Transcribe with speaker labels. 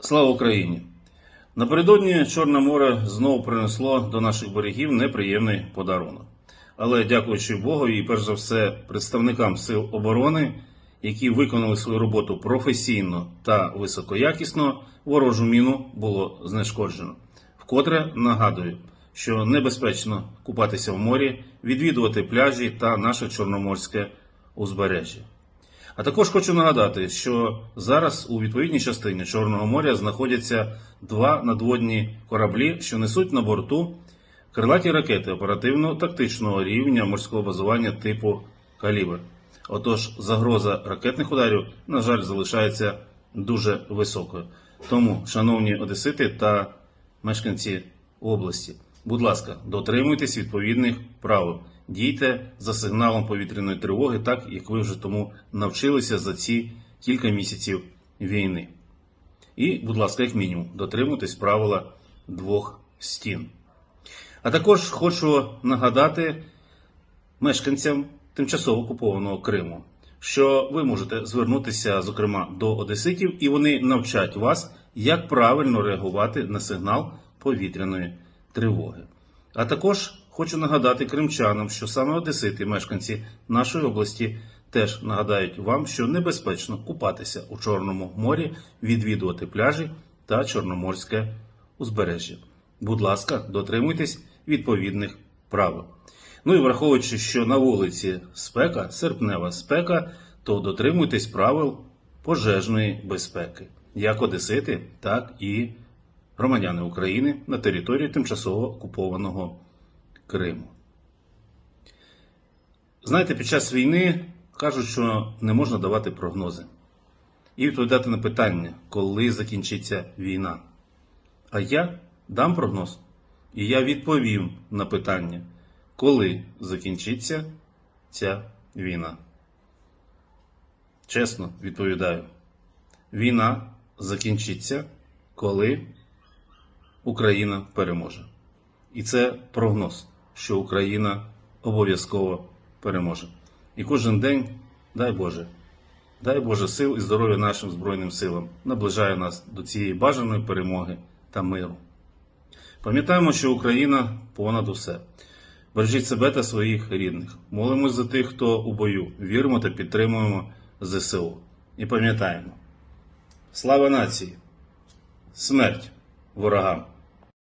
Speaker 1: Слава Україні! Напередодні Чорне море знову принесло до наших берегів неприємний подарунок. Але дякуючи Богові і перш за все представникам сил оборони, які виконали свою роботу професійно та високоякісно, ворожу міну було знешкоджено. Вкотре нагадую, що небезпечно купатися в морі, відвідувати пляжі та наше чорноморське узбережжя. А також хочу нагадати, що зараз у відповідній частині Чорного моря знаходяться два надводні кораблі, що несуть на борту крилаті ракети оперативно-тактичного рівня морського базування типу Калібр. Отож, загроза ракетних ударів, на жаль, залишається дуже високою. Тому, шановні одесити та мешканці області, будь ласка, дотримуйтесь відповідних правил. Дійте за сигналом повітряної тривоги, так як ви вже тому навчилися за ці кілька місяців війни. І, будь ласка, як мінімум, дотримуйтесь правила двох стін. А також хочу нагадати мешканцям тимчасово окупованого Криму, що ви можете звернутися, зокрема, до одеситів, і вони навчать вас, як правильно реагувати на сигнал повітряної тривоги. А також хочу нагадати кримчанам, що саме одесити, мешканці нашої області, теж нагадають вам, що небезпечно купатися у Чорному морі, відвідувати пляжі та Чорноморське узбережжя. Будь ласка, дотримуйтесь відповідних правил. Ну і враховуючи, що на вулиці спека, серпнева спека, то дотримуйтесь правил пожежної безпеки, як одесити, так і громадяни України на території тимчасово окупованого Криму. Знаєте, під час війни кажуть, що не можна давати прогнози і відповідати на питання, коли закінчиться війна. А я дам прогноз, і я відповім на питання, коли закінчиться ця війна. Чесно відповідаю, війна закінчиться, коли Україна переможе. І це прогноз, що Україна обов'язково переможе. І кожен день, дай Боже, дай Боже сил і здоров'я нашим Збройним силам наближає нас до цієї бажаної перемоги та миру. Пам'ятаємо, що Україна понад усе. Бережіть себе та своїх рідних. Молимось за тих, хто у бою. Віримо та підтримуємо ЗСУ. І пам'ятаємо: слава нації! Смерть ворогам!